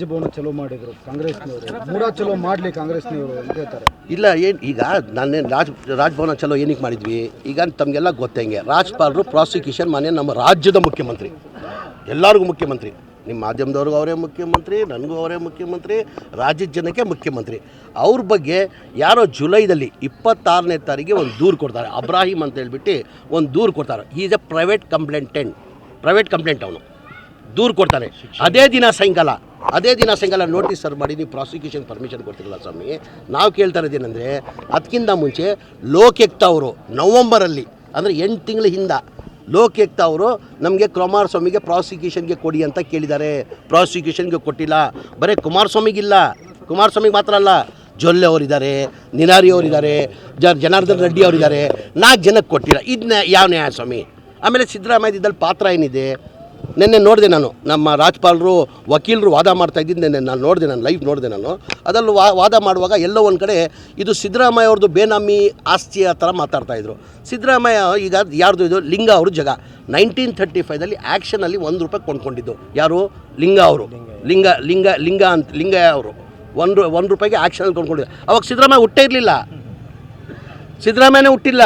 ರಾಜಭವನ ಚಲೋ ಮಾಡಿದ್ರು ಕಾಂಗ್ರೆಸ್ನವರು. ಮೂಡ ಚಲೋ ಮಾಡಲಿ ಕಾಂಗ್ರೆಸ್ನವರು ಅಂತ ಇಲ್ಲ, ಏನು, ಈಗ ನಾನೇನು ರಾಜ್, ರಾಜಭವನ ಚಲೋ ಏನಕ್ಕೆ ಮಾಡಿದ್ವಿ? ಈಗ ತಮಗೆಲ್ಲ ಗೊತ್ತಂಗೆ ರಾಜ್ಪಾಲರು ಪ್ರಾಸಿಕ್ಯೂಷನ್ ಮನೆ ನಮ್ಮ ರಾಜ್ಯದ ಮುಖ್ಯಮಂತ್ರಿ. ಎಲ್ಲರಿಗೂ ಮುಖ್ಯಮಂತ್ರಿ. ನಿಮ್ಮ ಮಾಧ್ಯಮದವ್ರಿಗೂ ಅವರೇ ಮುಖ್ಯಮಂತ್ರಿ, ನನಗೂ ಅವರೇ ಮುಖ್ಯಮಂತ್ರಿ, ರಾಜ್ಯದ ಜನಕ್ಕೆ ಮುಖ್ಯಮಂತ್ರಿ. ಅವ್ರ ಬಗ್ಗೆ ಯಾರೋ ಜುಲೈದಲ್ಲಿ ಇಪ್ಪತ್ತಾರನೇ ತಾರೀಕಿಗೆ ಒಂದು ದೂರು ಕೊಡ್ತಾರೆ. ಅಬ್ರಾಹಿಂ ಅಂತ ಹೇಳ್ಬಿಟ್ಟು ಒಂದು ದೂರು ಕೊಡ್ತಾರೆ. Is a private complainant private complaint ಅವನು. ದೂರು ಕೊಡ್ತಾನೆ ಅದೇ ದಿನ ಸಾಯಂಕಾಲ ಅದೇ ದಿನ ಸಾಯಂಕಾಲ ನೋಟಿಸ್ ಸರ್ವ್ ಮಾಡಿ, ನೀವು ಪ್ರಾಸಿಕ್ಯೂಷನ್ ಪರ್ಮಿಷನ್ ಕೊಡ್ತಿರಲ್ಲ ಸ್ವಾಮಿ. ನಾವು ಕೇಳ್ತಾ ಇರೋದೇನೆಂದರೆ ಅದಕ್ಕಿಂತ ಮುಂಚೆ ಲೋಕಾಯುಕ್ತ ಅವರು ನವಂಬರಲ್ಲಿ, ಅಂದರೆ ಎಂಟು ತಿಂಗಳ ಹಿಂದೆ ಲೋಕಾಯುಕ್ತ ಅವರು ನಮಗೆ ಕುಮಾರಸ್ವಾಮಿಗೆ ಪ್ರಾಸಿಕ್ಯೂಷನ್ಗೆ ಕೊಡಿ ಅಂತ ಕೇಳಿದ್ದಾರೆ. ಪ್ರಾಸಿಕ್ಯೂಷನ್ಗೆ ಕೊಟ್ಟಿಲ್ಲ. ಬರೀ ಕುಮಾರಸ್ವಾಮಿಗಿಲ್ಲ ಕುಮಾರಸ್ವಾಮಿಗೆ ಮಾತ್ರ ಅಲ್ಲ, ಜೊಲ್ಲೆ ಅವರಿದ್ದಾರೆ, ನಿನಾರಿ ಅವರಿದ್ದಾರೆ, ಜ ಜನಾರ್ದನ್ ರೆಡ್ಡಿ ಅವರಿದ್ದಾರೆ. ನಾಲ್ಕು ಜನಕ್ಕೆ ಕೊಟ್ಟಿಲ್ಲ. ಇದನ್ನ ಯಾವ ನ್ಯಾಯ ಸ್ವಾಮಿ? ಆಮೇಲೆ ಸಿದ್ದರಾಮಯ್ಯ ಇದ್ದಲ್ಲಿ ಪಾತ್ರ ಏನಿದೆ? ನಿನ್ನೆ ನೋಡಿದೆ ನಾನು. ನಮ್ಮ ರಾಜ್ಪಾಲರು, ವಕೀಲರು ವಾದ ಮಾಡ್ತಾ ಇದ್ದಿದ್ದು ನಿನ್ನೆ ನಾನು ನೋಡಿದೆ ನಾನು ಲೈವ್ ನೋಡಿದೆ ನಾನು. ಅದರಲ್ಲಿ ವಾದ ಮಾಡುವಾಗ ಎಲ್ಲೋ ಒಂದು ಕಡೆ ಇದು ಸಿದ್ದರಾಮಯ್ಯ ಅವ್ರದ್ದು ಬೇನಾಮಿ ಆಸ್ತಿ ಆ ಥರ ಮಾತಾಡ್ತಾ ಇದ್ರು. ಸಿದ್ದರಾಮಯ್ಯ ಈಗ ಯಾರ್ದು ಇದು? ಲಿಂಗ ಅವರು ಜಗ. ನೈನ್ಟೀನ್ ಥರ್ಟಿ ಫೈವ್ದಲ್ಲಿ ಆ್ಯಕ್ಷನಲ್ಲಿ ಒಂದು ರೂಪಾಯಿ ಕೊಂಡ್ಕೊಂಡಿದ್ದು. ಯಾರು? ಲಿಂಗ ಅವರು. ಲಿಂಗ ಲಿಂಗ ಲಿಂಗ ಅಂತ, ಲಿಂಗ ಅವರು. ಒಂದು ಒಂದು ರೂಪಾಯಿಗೆ ಆ್ಯಕ್ಷನಲ್ಲಿ ಕೊಂಡ್ಕೊಂಡಿದ್ದು. ಅವಾಗ ಸಿದ್ದರಾಮಯ್ಯ ಹುಟ್ಟೇ ಇರಲಿಲ್ಲ. ಸಿದ್ದರಾಮಯ್ಯನೇ ಹುಟ್ಟಿಲ್ಲ.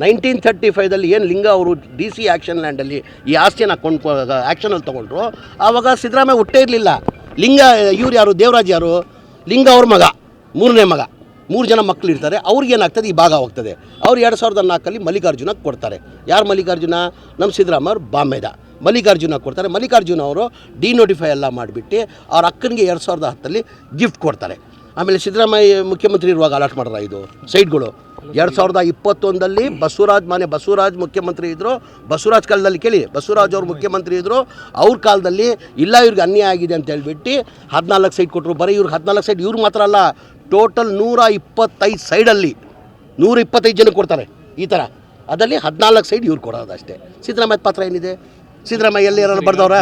ನೈನ್ಟೀನ್ ಥರ್ಟಿ ಫೈವ್ದಲ್ಲಿ ಏನು ಲಿಂಗ ಅವರು ಡಿ ಸಿ ಆ್ಯಕ್ಷನ್ ಲ್ಯಾಂಡಲ್ಲಿ ಈ ಆಸ್ತಿಯನ್ನು ಕೊಂಡು ಆ್ಯಕ್ಷನಲ್ಲಿ ತೊಗೊಂಡ್ರು ಆವಾಗ ಸಿದ್ದರಾಮಯ್ಯ ಹುಟ್ಟೇ ಇರಲಿಲ್ಲ. ಲಿಂಗ, ಇವ್ರು ಯಾರು? ದೇವರಾಜ್ ಯಾರು? ಲಿಂಗ ಅವ್ರ ಮಗ, ಮೂರನೇ ಮಗ. ಮೂರು ಜನ ಮಕ್ಕಳು ಇರ್ತಾರೆ ಏನಾಗ್ತದೆ? ಈ ಭಾಗ ಹೋಗ್ತದೆ. ಅವ್ರು ಎರಡು ಸಾವಿರದ ನಾಲ್ಕಲ್ಲಿ ಮಲ್ಲಿಕಾರ್ಜುನಕ್ಕೆ ಕೊಡ್ತಾರೆ. ಯಾರು ಮಲ್ಲಿಕಾರ್ಜುನ? ನಮ್ಮ ಸಿದ್ದರಾಮಯ್ಯ ಅವ್ರು ಬಾಂಬೆದ ಮಲ್ಲಿಕಾರ್ಜುನ ಕೊಡ್ತಾರೆ. ಮಲ್ಲಿಕಾರ್ಜುನ ಅವರು ಡಿನೋಟಿಫೈ ಎಲ್ಲ ಮಾಡಿಬಿಟ್ಟು ಅವ್ರ ಅಕ್ಕನಿಗೆ ಎರಡು ಸಾವಿರದ ಹತ್ತಲ್ಲಿ ಗಿಫ್ಟ್ ಕೊಡ್ತಾರೆ. ಆಮೇಲೆ ಸಿದ್ದರಾಮಯ್ಯ ಮುಖ್ಯಮಂತ್ರಿ ಇರುವಾಗ ಅಲಾಟ್ ಮಾಡ್ರ ಇದು, ಸೈಟ್ಗಳು. ಎರಡು ಸಾವಿರದ ಇಪ್ಪತ್ತೊಂದಲ್ಲಿ ಬಸವರಾಜ್ ಮಾನ್ಯ ಬಸವರಾಜ್ ಮುಖ್ಯಮಂತ್ರಿ ಇದ್ದರು ಬಸವರಾಜ್ ಕಾಲದಲ್ಲಿ ಕೇಳಿ, ಬಸವರಾಜ್ ಅವರು ಮುಖ್ಯಮಂತ್ರಿ ಇದ್ದರು ಅವ್ರ ಕಾಲದಲ್ಲಿ ಇಲ್ಲ, ಇವ್ರಿಗೆ ಅನ್ಯಾಯ ಆಗಿದೆ ಅಂತ ಹೇಳ್ಬಿಟ್ಟು ಹದಿನಾಲ್ಕು ಸೈಟ್ ಕೊಟ್ಟರು ಬರೀ ಇವ್ರಿಗೆ ಹದಿನಾಲ್ಕು ಸೈಟ್, ಇವ್ರು ಮಾತ್ರ ಅಲ್ಲ, ಟೋಟಲ್ ನೂರ ಇಪ್ಪತ್ತೈದು ಸೈಡಲ್ಲಿ, ನೂರ ಇಪ್ಪತ್ತೈದು ಜನಕ್ಕೆ ಕೊಡ್ತಾರೆ ಈ ಥರ ಅದರಲ್ಲಿ ಹದಿನಾಲ್ಕು ಸೈಡ್ ಇವ್ರು ಕೊಡೋದು ಅಷ್ಟೇ. ಸಿದ್ದರಾಮಯ್ಯ ಪಾತ್ರ ಏನಿದೆ? ಸಿದ್ದರಾಮಯ್ಯ ಎಲ್ಲಿ ಯಾರು ಬರ್ದವ್ರ?